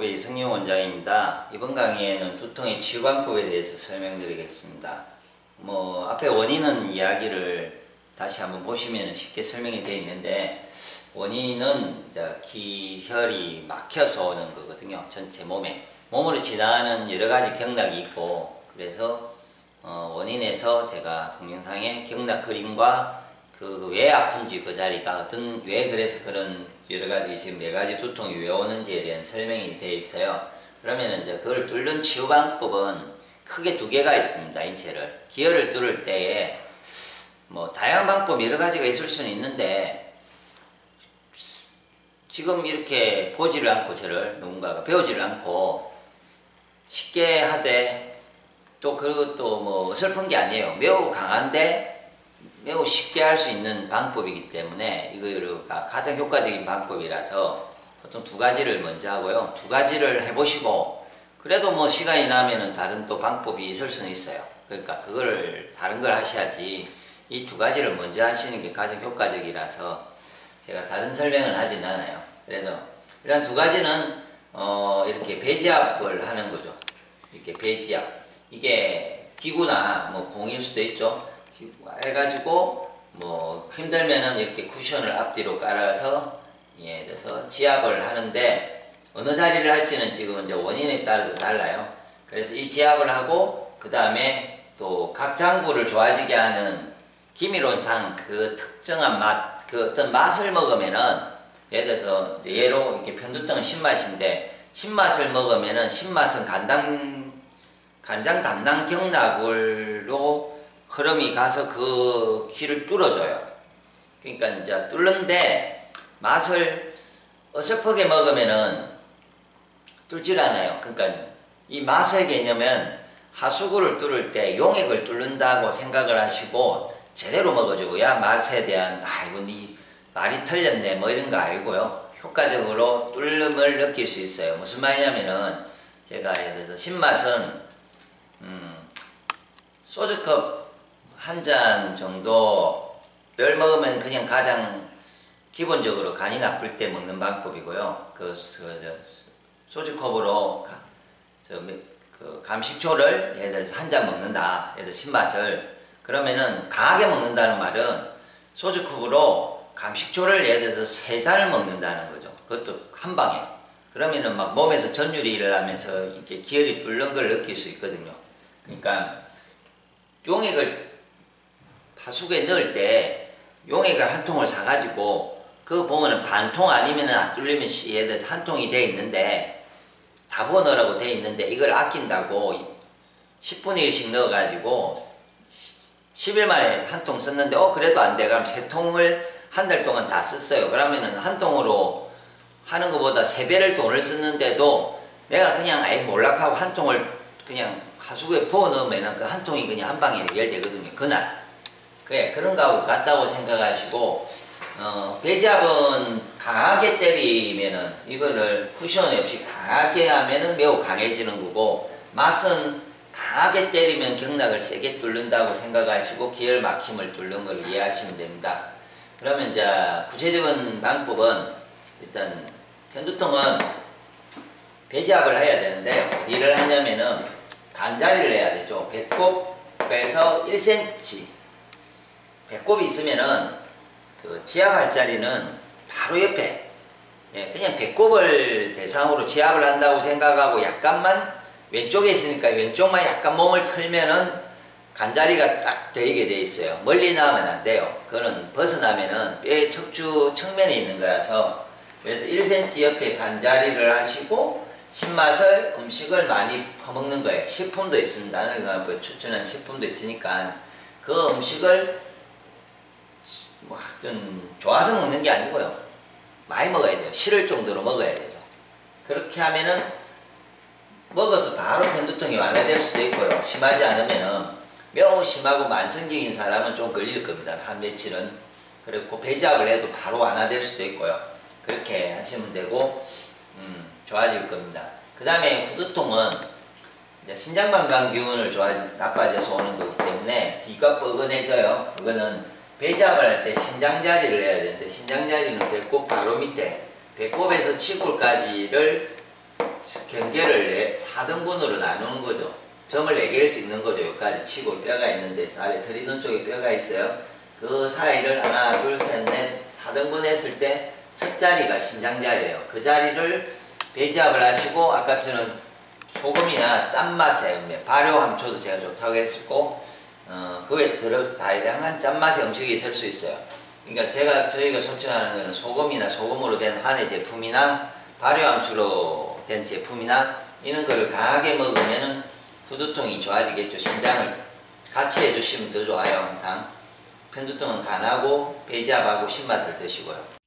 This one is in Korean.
치유방법의 이승용 원장입니다. 이번 강의에는 두통의 치유방법에 대해서 설명드리겠습니다. 뭐 앞에 원인은 이야기를 다시 한번 보시면 쉽게 설명이 되어 있는데 원인은 기혈이 막혀서 오는 거거든요. 전체 몸에 몸으로 지나가는 여러 가지 경락이 있고 그래서 어 원인에서 제가 동영상에 경락 그림과 그 왜 아픈지 그 자리가 어떤 왜 그래서 그런 여러 가지 지금 네 가지 두통이 왜 오는지에 대한 설명이 되어 있어요. 그러면 이제 그걸 뚫는 치유 방법은 크게 두 개가 있습니다. 인체를 기혈을 뚫을 때에 뭐 다양한 방법 여러 가지가 있을 수는 있는데 지금 이렇게 보지를 않고 저를 누군가가 배우지를 않고 쉽게 하되 또 그것도 뭐 슬픈 게 아니에요. 매우 강한데 매우 쉽게 할 수 있는 방법이기 때문에 이거가 가장 효과적인 방법이라서 보통 두 가지를 먼저 하고요. 두 가지를 해보시고 그래도 뭐 시간이 나면은 다른 또 방법이 있을 수는 있어요. 그러니까 그거를 다른 걸 하셔야지 이 두 가지를 먼저 하시는 게 가장 효과적이라서 제가 다른 설명을 하진 않아요. 그래서 이런 두 가지는 어 이렇게 배지압을 하는 거죠. 이렇게 배지압. 이게 기구나 뭐 공일 수도 있죠. 해가지고 뭐 힘들면은 이렇게 쿠션을 앞뒤로 깔아서 예, 그래서 지압을 하는데 어느 자리를 할지는 지금 이제 원인에 따라서 달라요. 그래서 이 지압을 하고 그 다음에 또 각 장부를 좋아지게 하는 기미론상 그 특정한 맛, 그 어떤 맛을 먹으면은 예를 들어서 예로 이렇게 편두통은 신맛인데 신맛을 먹으면은 신맛은 간담 간장 담당 경락으로 흐름이 가서 그 귀를 뚫어줘요. 그러니까 이제 뚫는데 맛을 어설프게 먹으면은 뚫질 않아요. 그러니까 이 맛의 개념은 하수구를 뚫을 때 용액을 뚫는다고 생각을 하시고 제대로 먹어주고 야 맛에 대한 아이고 니 말이 틀렸네 뭐 이런 거 알고요. 효과적으로 뚫음을 느낄 수 있어요. 무슨 말이냐면은 제가 예를 들어서 신맛은 음, 소주컵 한 잔 정도를 먹으면 그냥 가장 기본적으로 간이 나쁠 때 먹는 방법이고요. 그, 그 소주컵으로 가, 저, 그 감식초를 예를 들어서 한 잔 먹는다. 예를 들어 신맛을 그러면은 강하게 먹는다는 말은 소주컵으로 감식초를 예를 들어서 세 잔을 먹는다는 거죠. 그것도 한 방에. 그러면은 막 몸에서 전율이 일어나면서 이렇게 기혈이 뚫는 걸 느낄 수 있거든요. 그러니까 용액을 파수구에 넣을 때 용액을 한 통을 사가지고 그 보면은 반통 아니면은 안 뚫리면 C에 대해서 한 통이 돼 있는데 다 넣으라고 돼 있는데 이걸 아낀다고 10분의 1씩 넣어가지고 10일 만에 한 통 썼는데 어 그래도 안 돼. 그럼 세 통을 한 달 동안 다 썼어요. 그러면은 한 통으로 하는 것보다 세 배를 돈을 썼는데도 내가 그냥 아예 몰락하고 한 통을 그냥 하수구에 부어 넣으면은 그 한 통이 그냥 한 방에 해결되거든요. 그날. 그래, 그런 거하고 같다고 생각하시고, 어, 배잡은 강하게 때리면은, 이거를 쿠션 없이 강하게 하면은 매우 강해지는 거고, 맛은 강하게 때리면 경락을 세게 뚫는다고 생각하시고, 기혈 막힘을 뚫는 걸 이해하시면 됩니다. 그러면 이제 구체적인 방법은, 일단, 편두통은 배잡을 해야 되는데, 어디를 하냐면은, 간자리를 해야 되죠. 배꼽에서 1cm, 배꼽이 있으면은 그 지압할 자리는 바로 옆에 예, 그냥 배꼽을 대상으로 지압을 한다고 생각하고 약간만 왼쪽에 있으니까 왼쪽만 약간 몸을 틀면은 간자리가 딱 되게 돼 있어요. 멀리 나가면 안 돼요. 그거는 벗어나면은 뼈 척추 측면에 있는 거라서 그래서 1cm 옆에 간자리를 하시고 신맛을 음식을 많이 퍼먹는 거예요. 식품도 있습니다. 그 추천한 식품도 있으니까 그 음식을 뭐좀 좋아서 먹는 게 아니고요. 많이 먹어야 돼요. 싫을 정도로 먹어야 되죠. 그렇게 하면은 먹어서 바로 편두통이 완화될 수도 있고요. 심하지 않으면은 매우 심하고 만성적인 사람은 좀 걸릴 겁니다. 한 며칠은. 그리고 배작을 해도 바로 완화될 수도 있고요. 그렇게 하시면 되고 음, 좋아질 겁니다. 그 다음에 후두통은 이제 신장관광 기운을 좋아 나빠져서 오는 거기 때문에 뒤가 뻐근해져요. 그거는 배잡을 할 때 신장자리를 해야 되는데 신장자리는 배꼽 바로 밑에 배꼽에서 치골까지를 경계를 4등분으로 나누는 거죠. 점을 4개를 찍는 거죠. 여기까지 치고 뼈가 있는 데서 아래 트리눈 쪽에 뼈가 있어요. 그 사이를 하나, 둘, 셋, 넷 4등분 했을 때 첫 자리가 신장자리예요. 그 자리를 배지압을 하시고 아까처럼 소금이나 짠맛의 음료, 발효 함초도 제가 좋다고 했었고 어, 그에 들어 다양한 짠맛의 음식이 있을 수 있어요. 그러니까 제가 저희가 소칭하는 거는 소금이나 소금으로 된 한해 제품이나 발효함초로 된 제품이나 이런 거를 강하게 먹으면은 후두통이 좋아지겠죠. 신장을 같이 해주시면 더 좋아요. 항상 편두통은 간하고 배지압하고 신맛을 드시고요.